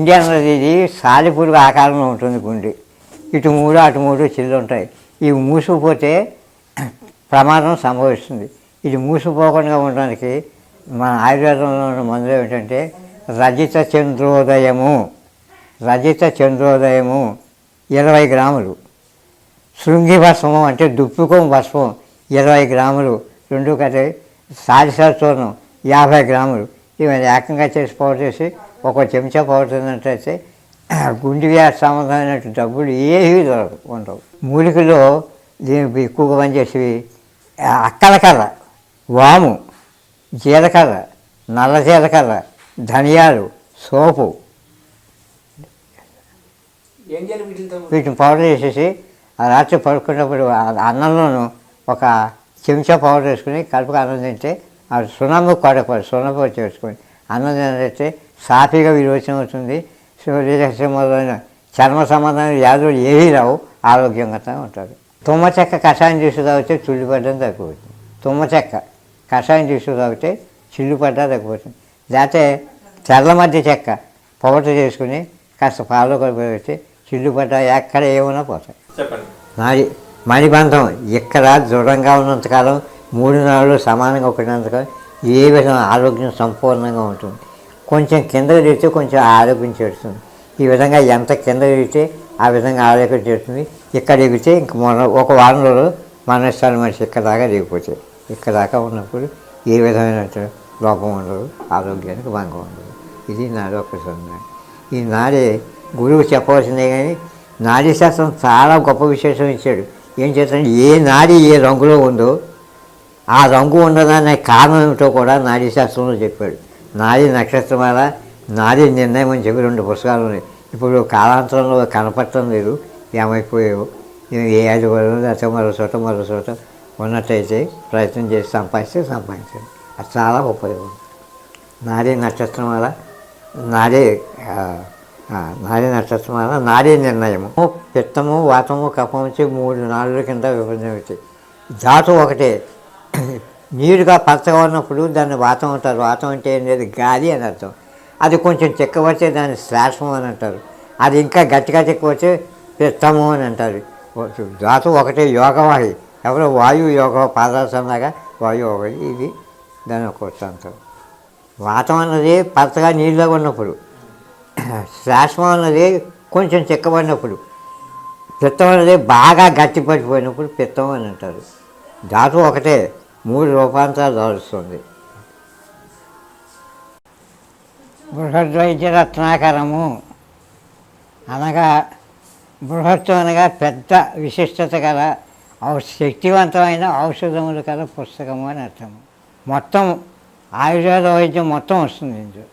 Indian అన్నది ఇది సాలిపురుగు ఆకారంలో ఉంటుంది గుండె. ఇటు మూడు అటు మూడు చిల్లు ఉంటాయి ఇవి మూసుకుపోతే ప్రమాదం సంభవిస్తుంది. ఇది మూసుకుపోకుండా ఉండడానికి మన ఆయుర్వేదంలో ఉన్న మందులు ఏమిటంటే రజిత చంద్రోదయము. రజిత చంద్రోదయము ఇరవై గ్రాములు. శృంగి భస్మం అంటే దుప్పుకం భస్మం ఇరవై గ్రాములు. రెండు కలిపి సాలిసార్ చూర్ణం యాభై గ్రాములు. ఇవన్నీ ఏకంగా చేసి పౌడర్ చేసి ఒక చెంచా పౌడర్ తిన్నట్టయితే గుండె వ్యాధి సంబంధమైనటువంటి డబ్బులు ఏవి దొరకవు ఉండవు. మూలికలో దీనికి ఎక్కువగా పనిచేసేవి అక్కలకర్ర వాము జీలకర్ర నల్ల జీలకర్ర ధనియాలు సోపు. వీటిని పౌడర్ వేసేసి ఆ రాత్రి పడుకున్నప్పుడు అన్నంలోనూ ఒక చెంచా పౌడర్ వేసుకుని కలుపుకు అన్నం తింటే సున్నము కొడకూడదు సున్నపు చేసుకొని అన్నం తినైతే సాఫీగా విరోచన అవుతుంది మొదలైన చర్మ సంబంధమైన వ్యాధులు ఏవీ రావు ఆరోగ్యంగా ఉంటారు. తుమ్మ చెక్క కషాయం తీసుకు తాగితే చుల్లిపడ్డం తగ్గిపోతుంది. తుమ్మ చెక్క కషాయం తీసుకు తాగితే చిల్లుపడ్డా తగ్గిపోతుంది. లేకపోతే తెల్ల మధ్య చెక్క పౌడర్ చేసుకుని కాస్త పాలు కలిపి చిల్లుపడ్డ ఎక్కడ ఏమైనా పోతాయి. నాడి మణిబంధం ఇక్కడ దృఢంగా ఉన్నంతకాలం మూడు నాళ్ళు సమానంగా ఒకటినంతకాలం ఏ విధంగా ఆరోగ్యం సంపూర్ణంగా ఉంటుంది. కొంచెం కింద తిరిగితే కొంచెం ఆరోగ్యం చేస్తుంది ఈ విధంగా ఎంత కింద తిరిగితే ఆ విధంగా ఆరోగ్యం చేస్తుంది ఇక్కడ ఎగితే ఇంక మన ఒక వారం రోజులు మన మనిషి ఇక్కడ దాకా దిగిపోతాయి ఇక్కడ దాకా ఉన్నప్పుడు ఏ విధమైన లోపం ఉండదు ఆరోగ్యానికి భంగం ఉండదు. ఇది నాది ఒక సందేహం ఈ నాడే గురువు చెప్పవలసిందే కానీ నాడీ శాస్త్రం చాలా గొప్ప విశేషం ఇచ్చాడు. ఏం చేస్తాడు ఏ నాడి ఏ రంగులో ఉందో ఆ రంగు ఉండదనే కారణం ఏమిటో కూడా నాడీ శాస్త్రంలో చెప్పాడు. నాది నక్షత్రమాల నాది నిర్ణయం అని చెప్పి రెండు పుస్తకాలు ఉన్నాయి. ఇప్పుడు కాలాంతరంలో కనపడటం లేదు ఏమైపోయావు ఏ అది లేకపోతే మరో చోట మరో చోట ఉన్నట్టయితే ప్రయత్నం చేసి సంపాదిస్తే సంపాదించండి. అది చాలా ఉపయోగం నాడీ నక్షత్రమాల నాడే నాడీ నక్షత్రమాల నాడే నిర్ణయము. పిత్తము వాతము కఫం వచ్చి మూడు నాలుగు కింద విభజన అవుతాయి. ధాతు ఒకటే. నీరుగా పచ్చగా ఉన్నప్పుడు దాన్ని వాతం అంటారు. వాతం అంటే అనేది గాలి అని అర్థం. అది కొంచెం చెక్కవచ్చే దాన్ని శ్లాషము అని అంటారు. అది ఇంకా గట్టిగా చెక్కవచ్చే పిత్తము అని అంటారు. ధాతు ఒకటే యోగవాహి ఎవరో వాయువు యోగ పాదాసనలాగా వాయువు ఒకటి ఇది దాని ఒక అంటారు వాతం అన్నది పచ్చగా నీళ్ళగా ఉన్నప్పుడు. శ్వాసం అన్నది కొంచెం చిక్కబడినప్పుడు. పిత్తం అనేది బాగా గట్టి పడిపోయినప్పుడు పిత్తం అని అంటారు. ధాతు ఒకటే. మూడు రూపాంతరాలు దాలుస్తుంది బృహద్వైద్య రత్నాకరము అనగా బృహత్తు అనగా పెద్ద విశిష్టత గల ఔ- శక్తివంతమైన ఔషధములు గల పుస్తకము అని అర్థము. మొత్తం ఆయుర్వేద వైద్యం మొత్తం వస్తుంది ఇందులో.